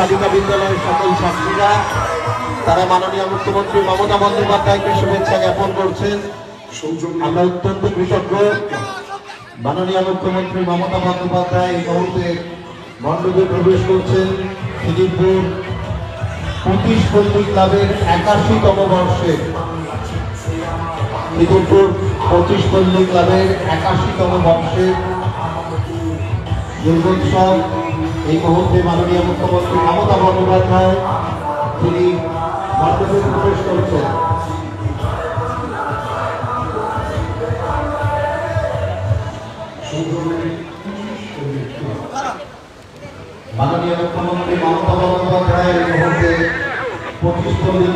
বালিকা বিদ্যালয়ের সকল ছাত্রীরা, তারা মাননীয় মুখ্যমন্ত্রী মমতা বন্দ্যোপাধ্যায়কে শুভেচ্ছা জ্ঞাপন করছেন। আমরা অত্যন্ত কৃতজ্ঞ। মাননীয় মুখ্যমন্ত্রী মমতা বন্দ্যোপাধ্যায় এই মুহূর্তে মণ্ডপে প্রবেশ করছেন। খিদিরপুর পঁচিশ পল্লী ক্লাবের একাশিতম বর্ষে। খিদিরপুর পঁচিশ পল্লী ক্লাবের একাশিতম বর্ষে। দুর্গোৎসব এই মুহূর্তে মাননীয় মুখ্যমন্ত্রী মমতা বন্দ্যোপাধ্যায় তিনি প্রবেশ করছেন। মাননীয় মুখ্যমন্ত্রী মমতা বন্দ্যোপাধ্যায় এই মুহূর্তে পঁচিশ প্রবেশ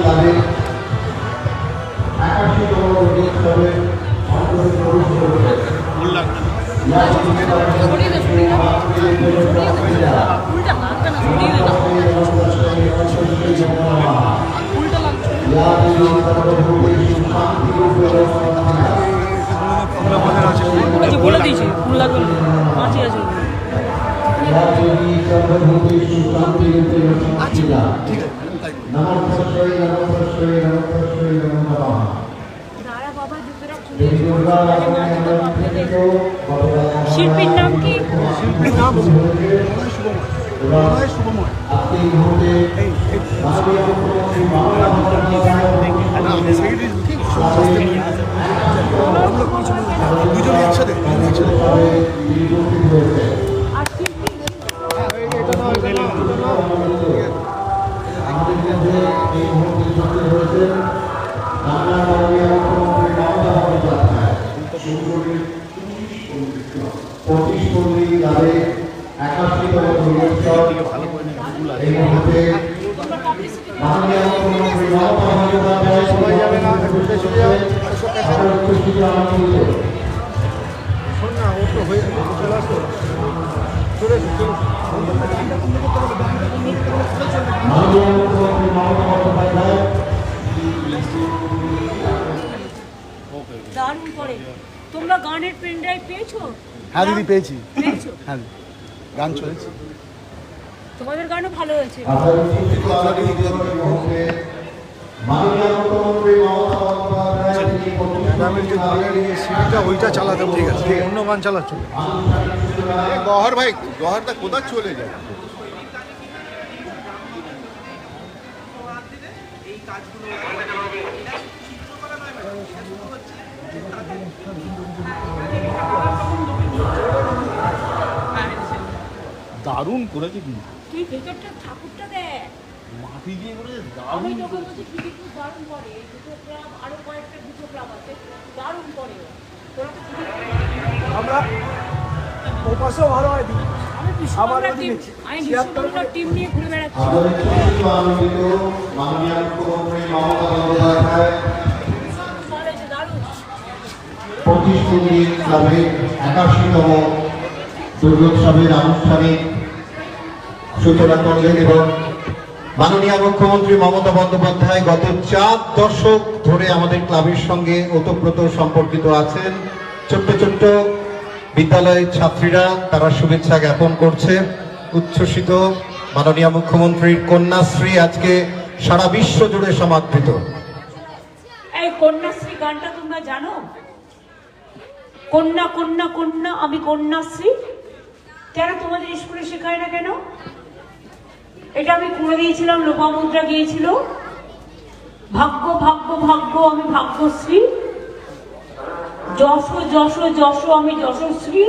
বলে দিয়েছি ফুল লাগবে মাছি আছে শিল্পীর নাম কি? দুজন একসাথে আর শিল্পী আমাদের মধ্যে এই মুহূর্তে উপস্থিত হয়েছেন ক্লাবে একাশিতম দুর্গোৎসব এই মুহূর্তে মাননীয় মুখ্যমন্ত্রী মমতা বন্দ্যোপাধ্যায় দারুণ করে। তোমরা গানের পেন ড্রাইভ পেয়েছ? হ্যাঁ দিদি পেয়েছি। হ্যাঁ গান চলেছে। তোমাদের গানও ভালো হয়েছে। ম্যাডামের যে গানের ইয়ে সিডিটা ওইটা চালাতে বলে গেছে অন্য গান চালাচ্ছ? গহর ভাই গহরটা কোথায় চলে যায়? দারুণ করেছে কিন্তু। তুই ভেতরটা ঠাকুরটা দেখ। মাটি দিয়ে করেছে আমি দারুণ যখন বলছি খুব দারুণ করে দুটো ক্লাব আরও কয়েকটা দুটো ক্লাব আছে দারুণ করে। তোরা তো আমরা ও পাশেও ভালো হয় দিদি। আমি আবার বিশ্বকর্মা টিম আমি ছিয়াত্তর বিশ্বকর্মা টিম নিয়ে ঘুরে বেড়াচ্ছি? আমাদের মাননীয় মুখ্যমন্ত্রী মমতা বন্দ্যোপাধ্যায়। পল্লী ক্লাবের একাশিতম দুর্গোৎসবের আনুষ্ঠানিক সূচনা করলেন এবং মাননীয় মুখ্যমন্ত্রী মমতা বন্দ্যোপাধ্যায় গত চার দশক ধরে আমাদের ক্লাবের সঙ্গে ওতপ্রোত সম্পর্কিত আছেন। ছোট্ট ছোট্ট বিদ্যালয়ের ছাত্রীরা তারা শুভেচ্ছা জ্ঞাপন করছে। উচ্ছ্বসিত মাননীয় মুখ্যমন্ত্রীর কন্যাশ্রী আজকে সারা বিশ্ব জুড়ে সমাদৃত। এই কন্যাশ্রী গানটা তোমরা জানো? কন্যা কন্যা কন্যা, আমি কন্যাশ্রী। কেন তোমাদের স্কুলে শেখায় না কেন? এটা আমি করে দিয়েছিলাম লোপামুদ্রা গিয়েছিল। ভাগ্য ভাগ্য ভাগ্য, আমি ভাগ্যশ্রী। যশ যশ যশ, আমি যশশ্রী।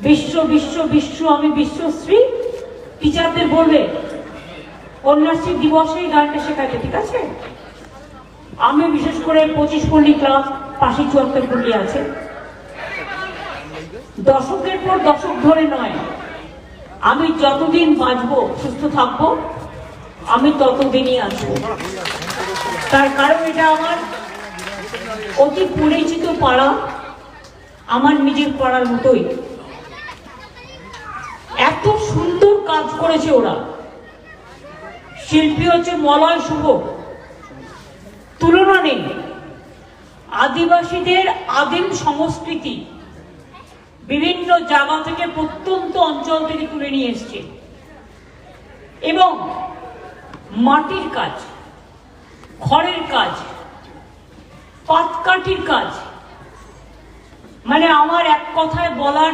বিশ্ব বিশ্ব বিশ্ব, আমি বিশ্বশ্রী। টিচারদের বলবে, কন্যাশ্রী দিবসে এই গানটা শেখাতে ঠিক আছে? আমি বিশেষ করে পঁচিশ পল্লী ক্লাব পাশে চুয়াত্তর পল্লী আছে। দশকের পর দশক ধরে নয়। আমি যতদিন বাঁচবো, সুস্থ থাকব, আমি ততদিনই আসব তার কারণ এটা আমার অতি পরিচিত পাড়া, আমার নিজের পাড়ার মতোই। এত সুন্দর কাজ করেছে ওরা। শিল্পী হচ্ছে মলয় শুভ। তুলনা নেই। আদিবাসীদের আদিম সংস্কৃতি বিভিন্ন জায়গা থেকে প্রত্যন্ত অঞ্চল থেকে তুলে নিয়ে এসছে। এবং মাটির কাজ, খড়ের কাজ, পাটকাঠির কাজ মানে আমার এক কথায় বলার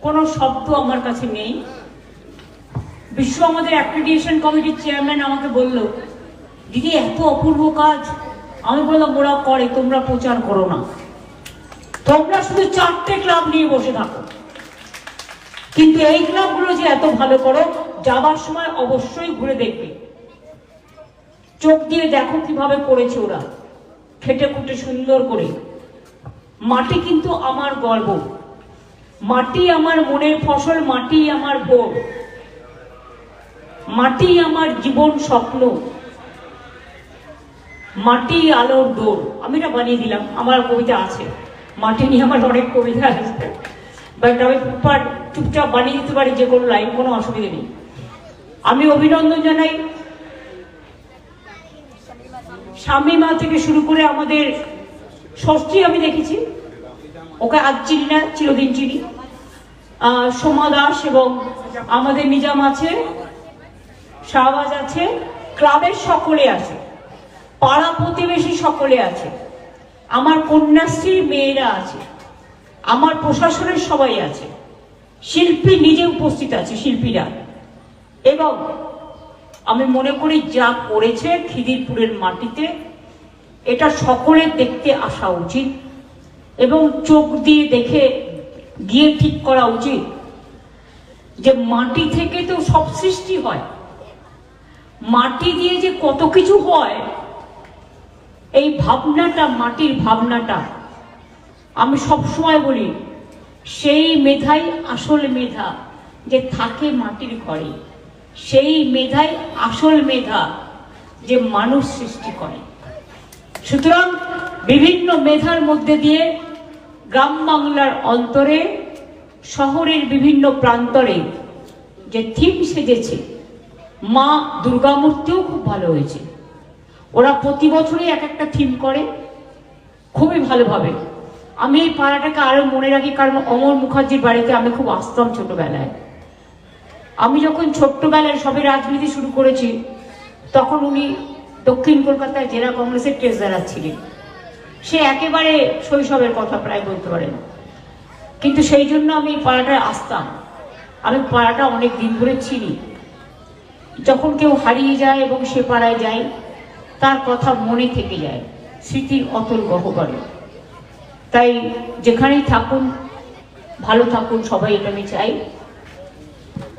কোনো শব্দ আমার কাছে নেই। বিশ্ব আমাদের অ্যাক্রিডিয়েশন কমিটির চেয়ারম্যান আমাকে বলল, দিদি, এত অপূর্ব কাজ। আমি বললাম, ওরা করে, তোমরা প্রচার করো না। তোমরা শুধু চারটে ক্লাব নিয়ে বসে থাকো। কিন্তু এই ক্লাবগুলো যে এত ভালো করো, যাবার সময় অবশ্যই ঘুরে দেখবে। চোখ দিয়ে দেখো কীভাবে করেছে ওরা। খেটে খুঁটে সুন্দর করে। মাটি কিন্তু আমার গর্ব। মাটি আমার মনের ফসল, মাটি আমার ভোর। মাটি আমার জীবন স্বপ্ন। মাটি আলোর দোর। আমি এটা বানিয়ে দিলাম, আমার কবিতা আছে। মাটি নিয়ে আমার অনেক কবিতা আছে। বাট আমি চুপচাপ বানিয়ে দিতে পারি যে কোনো লাইন কোনো অসুবিধা নেই। আমি অভিনন্দন জানাই স্বামী মা থেকে শুরু করে আমাদের ষষ্ঠী আমি দেখেছি। ওকে আজ চিনি না, চিরদিন চিনি। সোমা দাস এবং আমাদের নিজাম আছে, শাহবাজ আছে, ক্লাবের সকলে আছে, পাড়া প্রতিবেশী সকলে আছে। আমার কন্যাশ্রীর মেয়েরা আছে, আমার প্রশাসনের সবাই আছে, শিল্পী নিজে উপস্থিত আছে, শিল্পীরা। এবং আমি মনে করি যা করেছে খিদিরপুরের মাটিতে, এটা সকলের দেখতে আসা উচিত এবং চোখ দিয়ে দেখে গিয়ে ঠিক করা উচিত যে মাটি থেকে তো সব সৃষ্টি হয়। মাটি দিয়ে যে কত কিছু হয় এই ভাবনাটা, মাটির ভাবনাটা, আমি সব সময় বলি, সেই মেধাই আসল মেধা যে থাকে মাটির ঘরে। সেই মেধাই আসল মেধা যে মানুষ সৃষ্টি করে। সুতরাং বিভিন্ন মেধার মধ্যে দিয়ে গ্রাম বাংলার অন্তরে, শহরের বিভিন্ন প্রান্তরে যে থিম সেজেছে, মা দুর্গামূর্তিও খুব ভালো হয়েছে। ওরা প্রতি বছরই এক একটা থিম করে, খুবই ভালোভাবে। আমি এই পাড়াটাকে আরও মনে রাখি, কারণ অমর মুখার্জির বাড়িতে আমি খুব আসতাম ছোটবেলায়। আমি যখন ছোট্টবেলায় সবে রাজনীতি শুরু করেছি, তখন উনি দক্ষিণ কলকাতায় জেলা কংগ্রেসের ট্রেজারার ছিলেন। সে একেবারে শৈশবের কথা প্রায় বলতে পারেন কিন্তু সেই জন্য আমি পাড়াটায় আসতাম। আমি পাড়াটা অনেক দিন ধরে চিনি। যখন কেউ হারিয়ে যায় এবং সে পাড়ায় যায় কথা মনে থেকে যায়, স্মৃতির অতল গহ্বরে। তাই যেখানেই থাকুন, ভালো থাকুন সবাই, এটা আমি চাই।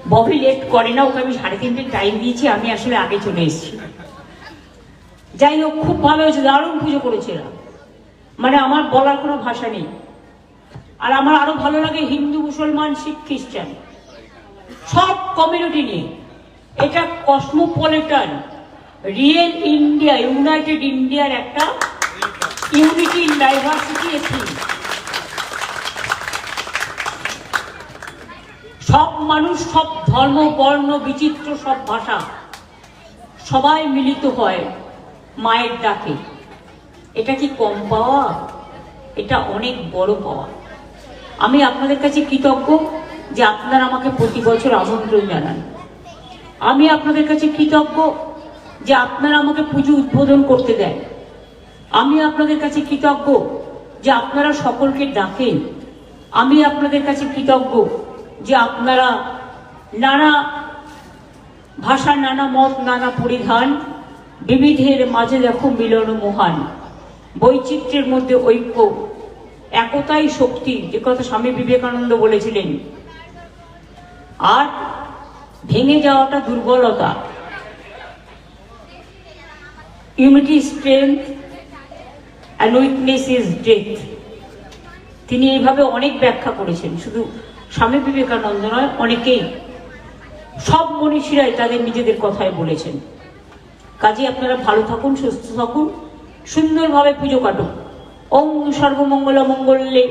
ববি লেট করে না, ওকে আমি সাড়ে তিনটে টাইম দিয়েছি, আমি আসলে আগে চলে এসেছি। যাই হোক, খুব ভালো হয়েছে, দারুণ পুজো করেছিলাম মানে আমার বলার কোনো ভাষা নেই। আর আমার আরও ভালো লাগে হিন্দু, মুসলমান, শিখ, খ্রিস্টান। সব কমিউনিটি নিয়ে। এটা কসমোপলিটন রিয়েল ইন্ডিয়া ইউনাইটেড ইন্ডিয়ার একটা ইউনিটি ইন ডাইভার্সিটি থিম সব মানুষ, সব ধর্ম, বর্ণ, বিচিত্র, সব ভাষা সবাই মিলিত হয় মায়ের ডাকে। এটা কি কম পাওয়া? এটা অনেক বড় পাওয়া। আমি আপনাদের কাছে কৃতজ্ঞ যে আপনারা আমাকে প্রতি বছর আমন্ত্রণ জানান। আমি আপনাদের কাছে কৃতজ্ঞ যে আপনারা আমাকে পুজো উদ্বোধন করতে দেন। আমি আপনাদের কাছে কৃতজ্ঞ যে আপনারা সকলকে ডাকেন। আমি আপনাদের কাছে কৃতজ্ঞ যে আপনারা নানা ভাষা নানা মত, নানা পরিধান, বিবিধের মাঝে দেখো মিলন মহান, বৈচিত্র্যের মধ্যে ঐক্য, একতাই শক্তি, যে কথা স্বামী বিবেকানন্দ বলেছিলেন। আর ভেঙে যাওয়াটা দুর্বলতা। Unity strength and weakness is death তিনি এইভাবে অনেক ব্যাখ্যা করেছেন। শুধু স্বামী বিবেকানন্দ নয়, অনেকেই। সব মনীষীরাই তাদের নিজেদের কথায় বলেছেন। কাজে আপনারা ভালো থাকুন, সুস্থ থাকুন, সুন্দরভাবে পুজো কাটুন। ওম সর্বমঙ্গল মঙ্গলে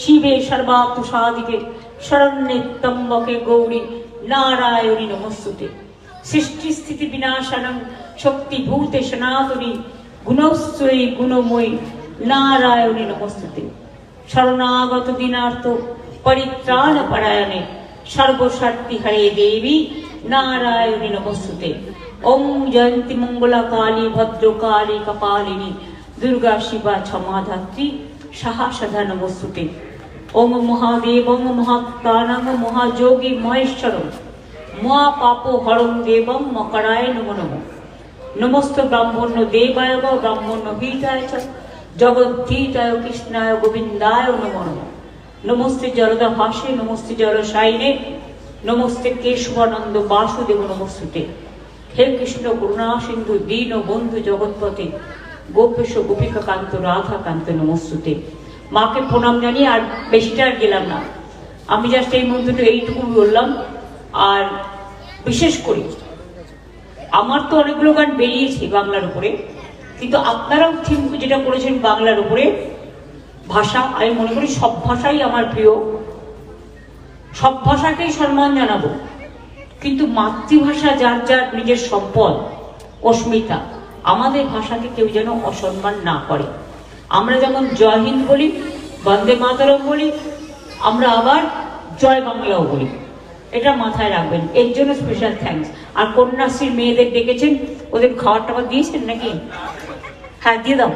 শিবে সর্বাত্ম সাদিকে শরণ্যে তম্বকে গৌরী নারায়ণী নমস্তুতে। সৃষ্টি স্থিতি বিনাশনম শক্তি ভূতে সনাতনী গুণশ্রয়ী গুণময়ী নারায়ণী নমস্তুতে। শরণাগত দিনার্থ পরিত্রাণ পরায়ণে সর্বশক্তি হরে দেবী নারায়ণী নমস্তুতে। ওম জয়ন্তী মঙ্গলা কালী ভদ্রকালী কপালিনী দুর্গা শিবা ক্ষমাধাত্রী সাহা সদা নমস্তুতে। ওম মহাদেব ওম মহাযোগী মহেশ্বরম মহাপাপ হরং দেবম মকরায় নম নম। নমস্ত ব্রাহ্মণ্য দেবায় গ ব্রাহ্মণ্য হিতায় চ। জগদ্ধিতায় কৃষ্ণায় গোবিন্দায় নম নম। নমস্তে জলদা ভাসে নমস্তে জলসাইনে নমস্তে কেশবানন্দ বাসুদেব নমস্তুতে। হে কৃষ্ণ করুণা সিন্ধু, দীন বন্ধু জগৎপতি গোপেশ গোপিকা কান্ত রাধা কান্ত নমস্তুতে। মাকে প্রণাম জানিয়ে আর বেশিটা আর গেলাম না। আমি জাস্ট এই মন্ত্রটা এইটুকু বললাম। আর বিশেষ করে, আমার তো অনেকগুলো গান বেরিয়েছে বাংলার উপরে, কিন্তু আপনারাও থিম যেটা করেছেন বাংলার উপরে, ভাষা, আমি মনে করি সব ভাষাই আমার প্রিয়। সব ভাষাকেই সম্মান জানাব। কিন্তু মাতৃভাষা যার যার নিজের সম্পদ, অস্মিতা, আমাদের ভাষাকে কেউ যেন অসম্মান না করে। আমরা যেমন জয় হিন্দ বলি, বন্দে মাতরম বলি, আমরা আবার জয় বাংলাও বলি। এটা মাথায় রাখবেন। এর জন্য স্পেশাল থ্যাঙ্কস আর কন্যাশ্রীর মেয়েদের ডেকেছেন ওদের খাবার টাবার দিয়েছেন নাকি? হ্যাঁ দিয়ে দাও।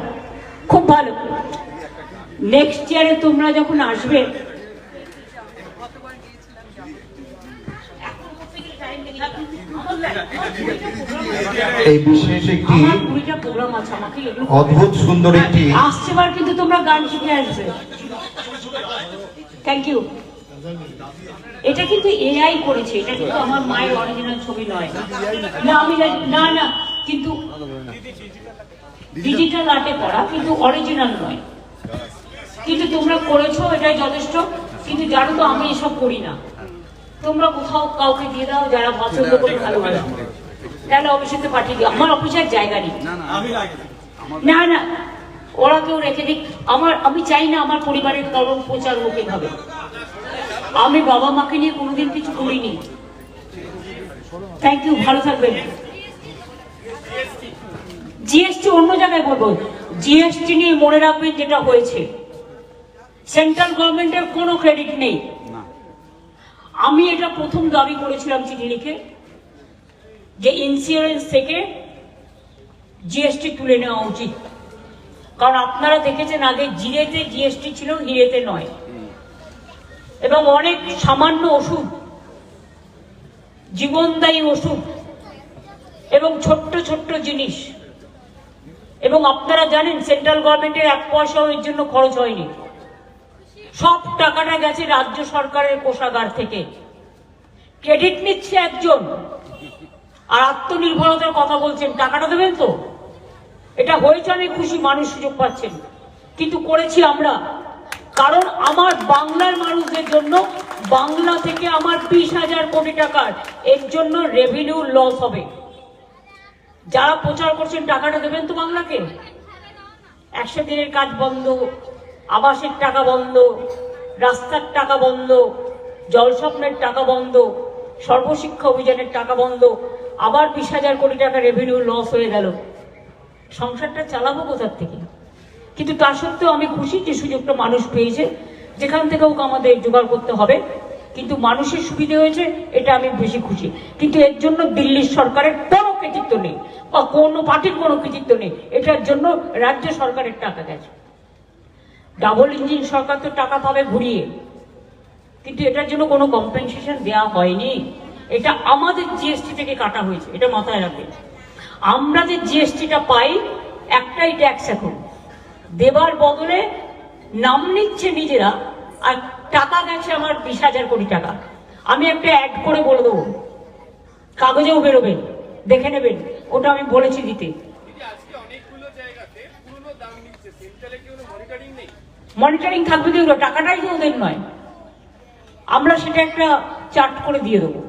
খুব ভালো। নেক্সট ইয়ারে তোমরা যখন আসবে এই বিশেষ একটি অদ্ভুত সুন্দর একটি আসছে বার কিন্তু তোমরা গান শিখে আসবে। থ্যাংক ইউ এটা কিন্তু এআই করেছে এটা কিন্তু আমার মায়ের অরিজিনাল ছবি নয়। না আমি না না কিন্তু ডিজিটাল আর্টে করা কিন্তু অরিজিনাল নয়। কিন্তু তোমরা করেছ এটাই যথেষ্ট কিন্তু জানো তো আমি এসব করি না। তোমরা কোথাও কাউকে দিয়ে দাও যারা পছন্দ করে ভালোবাসো তাহলে অফিসে পাঠিয়ে দিও। আমার অফিসের জায়গা নেই। না না ওরা কেউ রেখে দিক। আমার আমি চাই না আমার পরিবারের কারণ প্রচার লোকে ভাবে আমি বাবা মাকে নিয়ে কোনোদিন কিছু করিনি। থ্যাংক ইউ ভালো থাকবেন। জিএসটি অন্য জায়গায় বলব। জিএসটি নিয়ে মনে রাখবেন যেটা হয়েছে। সেন্ট্রাল গভর্নমেন্টের কোনো ক্রেডিট নেই। আমি এটা প্রথম দাবি করেছিলাম চিঠি লিখে যে ইন্স্যুরেন্স থেকে জিএসটি তুলে নেওয়া উচিত। কারণ আপনারা দেখেছেন আগে জিরেতে জিএসটি ছিল হিরেতে নয়। এবং অনেক সামান্য ওষুধ, জীবনদায়ী ওষুধ এবং ছোট্ট ছোট্ট জিনিস। এবং আপনারা জানেন, সেন্ট্রাল গভর্নমেন্টের এক পয়সাও এর জন্য খরচ হয়নি। সব টাকাটা গেছে রাজ্য সরকারের কোষাগার থেকে। ক্রেডিট নিচ্ছে একজন, আর আত্মনির্ভরতার কথা বলছেন। টাকাটা দেবেন তো? এটা হয়েছে আমি খুশি, মানুষ সুযোগ পাচ্ছেন। কিন্তু করেছি আমরা। কারণ আমার বাংলার মানুষদের জন্য বাংলা থেকে আমার বিশ হাজার কোটি টাকার এর জন্য রেভিনিউ লস হবে। যারা প্রচার করছেন, টাকাটা দেবেন তো বাংলাকে? একশো দিনের কাজ বন্ধ আবাসের টাকা বন্ধ, রাস্তার টাকা বন্ধ, জলস্বপ্নের টাকা বন্ধ, সর্বশিক্ষা অভিযানের টাকা বন্ধ, আবার বিশ হাজার কোটি টাকা রেভিনিউ লস হয়ে গেল। সংসারটা চালাবো কোথার থেকে? কিন্তু তা সত্ত্বেও আমি খুশি যে সুযোগটা মানুষ পেয়েছে। যেখান থেকে হোক আমাদের জোগাড় করতে হবে। কিন্তু মানুষের সুবিধে হয়েছে, এটা আমি বেশি খুশি। কিন্তু এর জন্য দিল্লির সরকারের কোনো কৃতিত্ব নেই, বা কোনো পার্টির কোনো কৃতিত্ব নেই। এটার জন্য রাজ্য সরকারের টাকা গেছে। ডাবল ইঞ্জিন সরকার তো টাকা পাবে ঘুরিয়ে। কিন্তু এটার জন্য কোনো কম্পেনসেশন দেওয়া হয়নি। এটা আমাদের জিএসটি থেকে কাটা হয়েছে, এটা মাথায় রাখবেন। আমরা যে জিএসটিটা পাই, একটাই ট্যাক্স এখন। দেবার বদলে নাম নিচ্ছে নিজেরা আর টাকা গেছে আমার বিশ হাজার কোটি টাকা। আমি একটা অ্যাড করে বলে দেবো। কাগজেও বেরোবেন দেখে নেবেন। ওটা আমি বলেছি দিতে। মনিটরিং থাকবে তো টাকাটাই তো ওদের নয়। আমরা সেটা একটা চার্ট করে দিয়ে দেবো।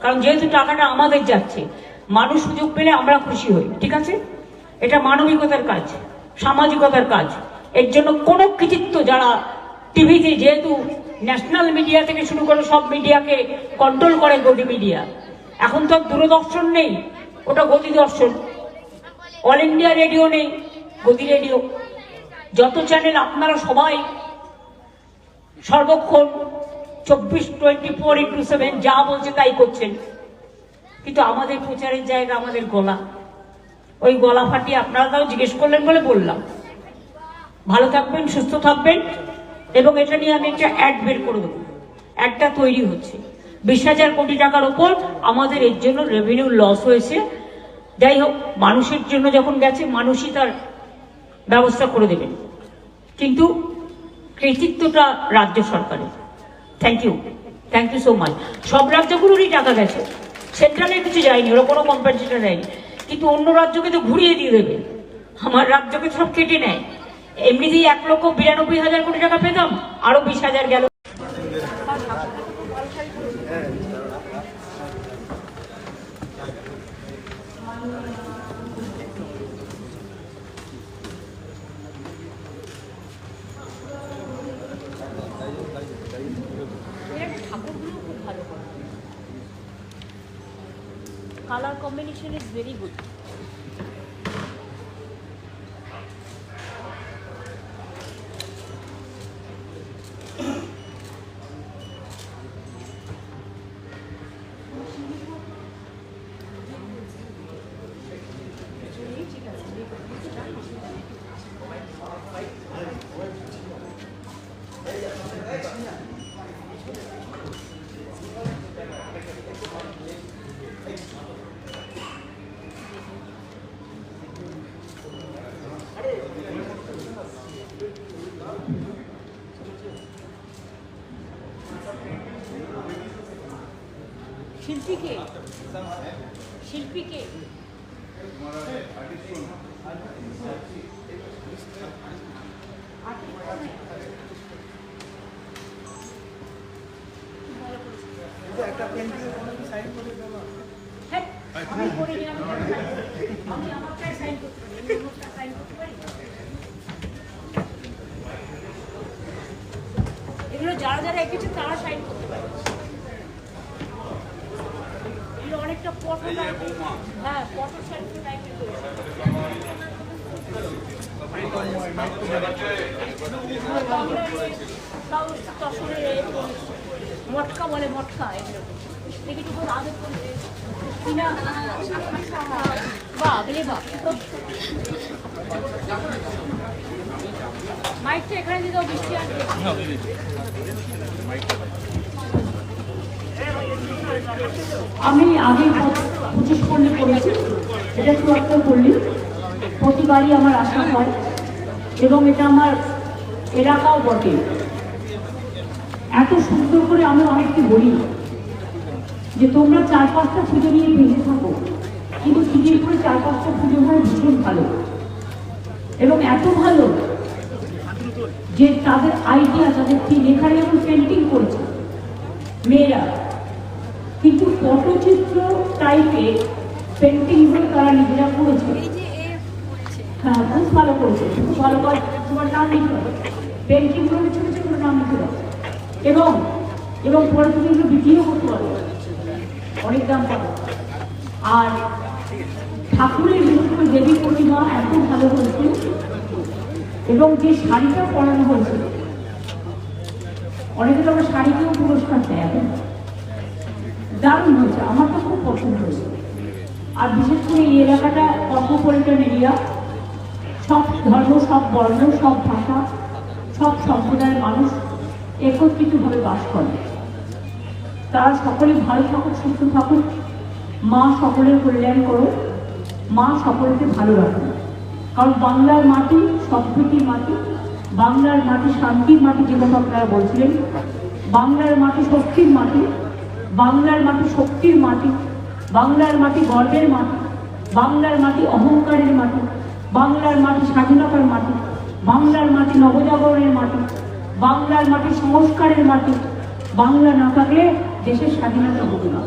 কারণ যেহেতু টাকাটা আমাদের যাচ্ছে মানুষ সুযোগ পেলে আমরা খুশি হই। ঠিক আছে? এটা মানবিকতার কাজ। সামাজিকতার কাজ। এর জন্য কোনো কৃতিত্ব যারা টিভিতে যেহেতু ন্যাশনাল মিডিয়া থেকে শুরু করে সব মিডিয়াকে কন্ট্রোল করে গতি মিডিয়া। এখন তো দূরদর্শন নেই, ওটা গতি দর্শন। অল ইন্ডিয়া রেডিও নেই গতি রেডিও যত চ্যানেল আপনারা সবাই সর্বক্ষণ চব্বিশ টোয়েন্টি ফোর ইন্টু সেভেন যা বলছে তাই করছেন। কিন্তু আমাদের প্রচারের জায়গা আমাদের গলা। ওই গলা ফাটিয়ে তাও জিজ্ঞেস করলেন বলে বললাম। ভালো থাকবেন, সুস্থ থাকবেন এবং এটা নিয়ে আমি একটা অ্যাড বের করে দেবো। একটা তৈরি হচ্ছে। বিশ হাজার কোটি টাকার ওপর আমাদের এর জন্য রেভিনিউ লস হয়েছে। যাই হোক, মানুষের জন্য যখন গেছে, মানুষই তার ব্যবস্থা করে দেবেন। কিন্তু কৃতিত্বটা রাজ্য সরকারের। Thank you thank you so much সব রাজ্যগুলোরই টাকা গেছে। সেন্ট্রালে কিছু যায়নি, ওরা কোনো কম্পেনসেশন নেয়নি কিন্তু অন্য রাজ্যকে তো ঘুরিয়ে দিয়ে দেবে। আমার রাজ্যকে সব কেটে নেয়। এমনিতেই এক লক্ষ বিরানব্বই হাজার কোটি টাকা পেতাম, আরও বিশ হাজার গেল ঠাকুরগুলো খুব ভালো করে colour combination is very good শিল্পীকে? শিল্পীকে? হ্যাঁ, আমি আমারটাই করতে পারি, করতে পারি? এগুলো যারা যারা এঁকেছে তারা সাইন করতে পারে। অনেকটা ফটো হ্যাঁ টাইপের তসরের মটকা বলে মটকা এগুলো। কিনা মাইকটা এখানে দাও বৃষ্টি আসবে। আমি আগে পঁচিশ পল্লী করেছি এটা চুয়াত্তর পল্লী প্রতিবারই আমার আশা হয় এবং এটা আমার এলাকাও বটে। এত সুন্দর করে আমি অনেককে বলি যে তোমরা চার পাঁচটা পুজো নিয়ে ভেঙে থাকো। কিন্তু খিদিরপুরে চার পাঁচটা পুজো হয় ভীষণ ভালো। এবং এত ভালো যে তাদের আইডিয়া তাদের কি লেখার যেমন পেন্টিং করেছে। মেয়েরা। কিন্তু পটচিত্র টাইপের পেন্টিংগুলো তারা নিজেরা করেছে। হ্যাঁ খুব ভালো করেছে খুব ভালো করে। তোমার নাম লিখে। দাও পেন্টিংগুলো ছোটো ছোটো নাম লিখে। এবং এবং পরে তুমি এগুলো বিক্রিও করতে পারো। অনেক দাম পাবো। আর ঠাকুরের বিশেষ করে দেবী প্রতিমা এত ভালো হয়েছে এবং যে শাড়িটা পরানো হয়েছে অনেকে তো আমরা শাড়িকেও পুরস্কার দেয় এখন দারুণ হয়েছে। আমার তো খুব পছন্দ হয়েছে। আর বিশেষ করে এই এলাকাটা কর্মপরিটন এরিয়া সব ধর্ম, সব বর্ণ, সব ভাষা, সব সম্প্রদায়ের মানুষ একত্রিতভাবে বাস করে। তারা সকলে ভালো থাকুক, সুস্থ থাকুক। মা সকলের কল্যাণ করো মা সকলকে ভালো রাখুন কারণ বাংলার মাটি সম্প্রীতির মাটি, বাংলার মাটি শান্তির মাটি যে কথা আপনারা বলছিলেন, বাংলার মাটি শক্তির মাটি বাংলার মাটি শক্তির মাটি, বাংলার মাটি গর্বের মাটি, বাংলার মাটি অহংকারের মাটি, বাংলার মাটি স্বাধীনতার মাটি, বাংলার মাটি নবজাগরণের মাটি, বাংলার মাটি সংস্কারের মাটি। বাংলা না থাকলে দেশের স্বাধীনতা হতো না।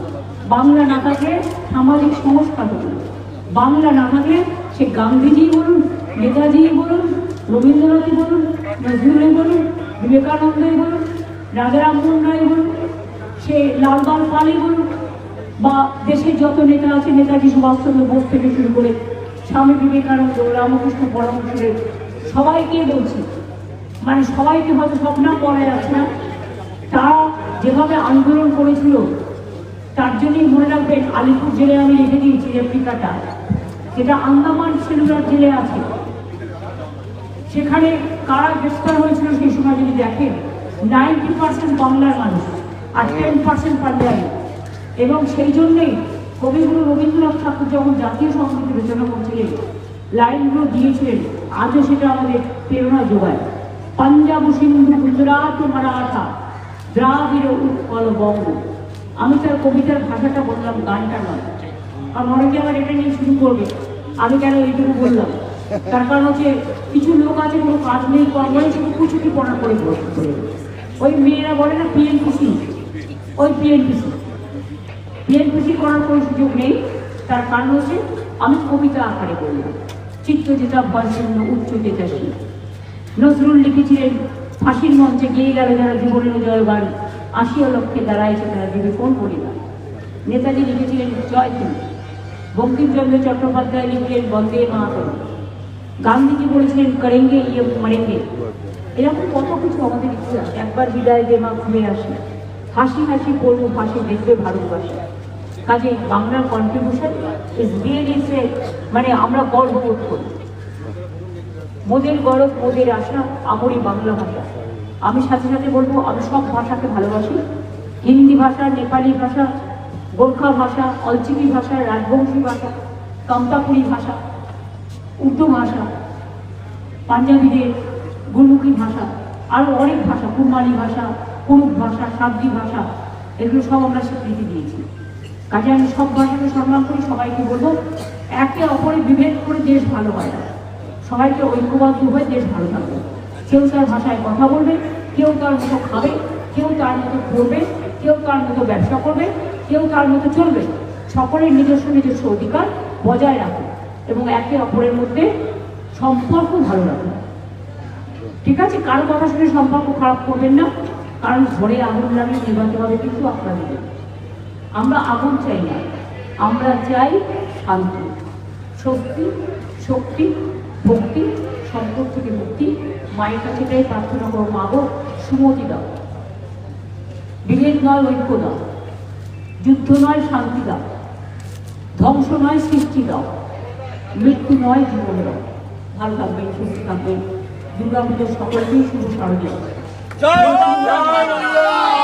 বাংলা না থাকলে সামাজিক সংস্কার হতো না। বাংলা না থাকলে সে গান্ধীজি বলুন নেতাজি বলুন, রবীন্দ্রনাথই বলুন, নজরুলই বলুন, বিবেকানন্দই বলুন রাজারামমোহন রায় বলুন সে লালবাল পালই বলুন বা দেশের যত নেতা আছে, নেতাজি সুভাষচন্দ্র বোস থেকে শুরু করে স্বামী বিবেকানন্দ, রামকৃষ্ণ পরমহংসের সবাইকে বলছি মানে সবাইকে হয়তো সব নাম বলা যাচ্ছে না, তারা যেভাবে আন্দোলন করেছিল, তার জন্যই মনে রাখবেন আলিপুর জেলে আমি রেখে দিয়েছি রেপ্লিকাটা যেটা আন্দামান সেলুলার জেলে আছে। সেখানে কারা গ্রেফতার হয়েছিল সেই সময় যদি দেখেন নাইনটি পার্সেন্ট বাংলার মানুষ। আর টেন পার্সেন্ট পাঞ্জাবি এবং সেই জন্যেই কবিগুরু রবীন্দ্রনাথ ঠাকুর যখন জাতীয় সংস্কৃতি রচনা করছিলেন লাইনগুলো দিয়েছিলেন, আজও সেটা আমাদের প্রেরণা যোগায়। পাঞ্জাব সিন্ধু গুজরাট মারাঠা, দ্রাবিড় উৎকল বঙ্গ। আমি তার কবিতার ভাষাটা বললাম, গানটা নয়। আর অনেকে আবার এটা নিয়ে শুরু করবে, আমি কেন এইটুকু বললাম? তার কারণ হচ্ছে কিছু লোক আছে, কোনো কাজ নেই কর্ম শুধু কুচুটি পড়া করে ওই মেয়েরা বলে না পিএনপিসি ওই পিএনপিসি পিএনপিসি করার কোনো সুযোগ নেই, তার কারণ হচ্ছে আমি কবিতা আকারে বললাম চিত্ত যেটা ভয়শূন্য উচ্চ যেতাশীল নজরুল লিখেছিলেন, ফাঁসির মঞ্চে গিয়ে গেল যারা জীবনের জয় বাড়ি, আশিয়া লক্ষ্যে দাঁড়াইছে তারা দেবে কোন পরিবার? নেতাজি লিখেছিলেন, জয় তিনি। বঙ্কিমচন্দ্র চট্টোপাধ্যায় লিখলেন, বন্দে মাতরম। গান্ধীজি বলেছিলেন, করেঙ্গে ইয়ে মারেঙ্গে এরকম কত কিছু আমাদের ইতিহাস একবার বিদায় দে মা ঘুরে আসি। হাসি হাসি পড়ব ভাসি দেখবে ভারতবাসী। কাজে বাংলার কন্ট্রিবিউশন ইজ রিয়েলি মানে আমরা গর্ববোধ করি। মোদের গরব, মোদের আশা, আমরই বাংলা ভাষা। আমি সাথে সাথে বলব, আমি সব ভাষাকে ভালোবাসি। হিন্দি ভাষা, নেপালি ভাষা, গোর্খা ভাষা, অলচিকি ভাষা, রাজবংশী ভাষা, কামতাপুরি ভাষা, উর্দু ভাষা, পাঞ্জাবিদের গুরমুখী ভাষা আরও অনেক ভাষা কুমালী ভাষা কুরুক ভাষা সাবজি ভাষা, এগুলো সব আমরা স্বীকৃতি দিয়েছি। কাজে আমি সব ভাষাকে সম্মান করি, সবাইকে বলব, একে অপরে বিভেদ করে দেশ ভালো হয় না। সবাইকে ঐক্যবদ্ধ হয়ে দেশ ভালো থাকবে। কেউ তার ভাষায় কথা বলবে, কেউ তার মতো খাবে, কেউ তার মতো পড়বে কেউ তার মতো ব্যবসা করবে, কেউ তার মতো চলবে। সকলের নিজস্ব নিজস্ব অধিকার বজায় রাখবে এবং একে অপরের মধ্যে সম্পর্ক ভালো রাখবে ঠিক আছে? কারও কথা শুনে সম্পর্ক খারাপ করবেন না। কারণ ঘরে আগুন লাগিয়ে নেবাতে হবে কিন্তু আপনাদের আমরা আগুন চাই না। আমরা চাই শান্তি। শক্তি শক্তি, ভক্তি, সম্পদ থেকে মুক্তি। মায়ের কাছে এটাই প্রার্থনা করো মা মাগো সুমতি দাও। বিভেদ নয়, ঐক্য দাও। যুদ্ধ নয়, শান্তি দাও। ধ্বংস নয়, সৃষ্টি দাও। মৃত্যু নয়, জীবন দাও। ভালো থাকবেন, সুস্থ থাকবেন। দুর্গা পুজোর সকলকেই শুভ শারদীয়। জয় বাংলা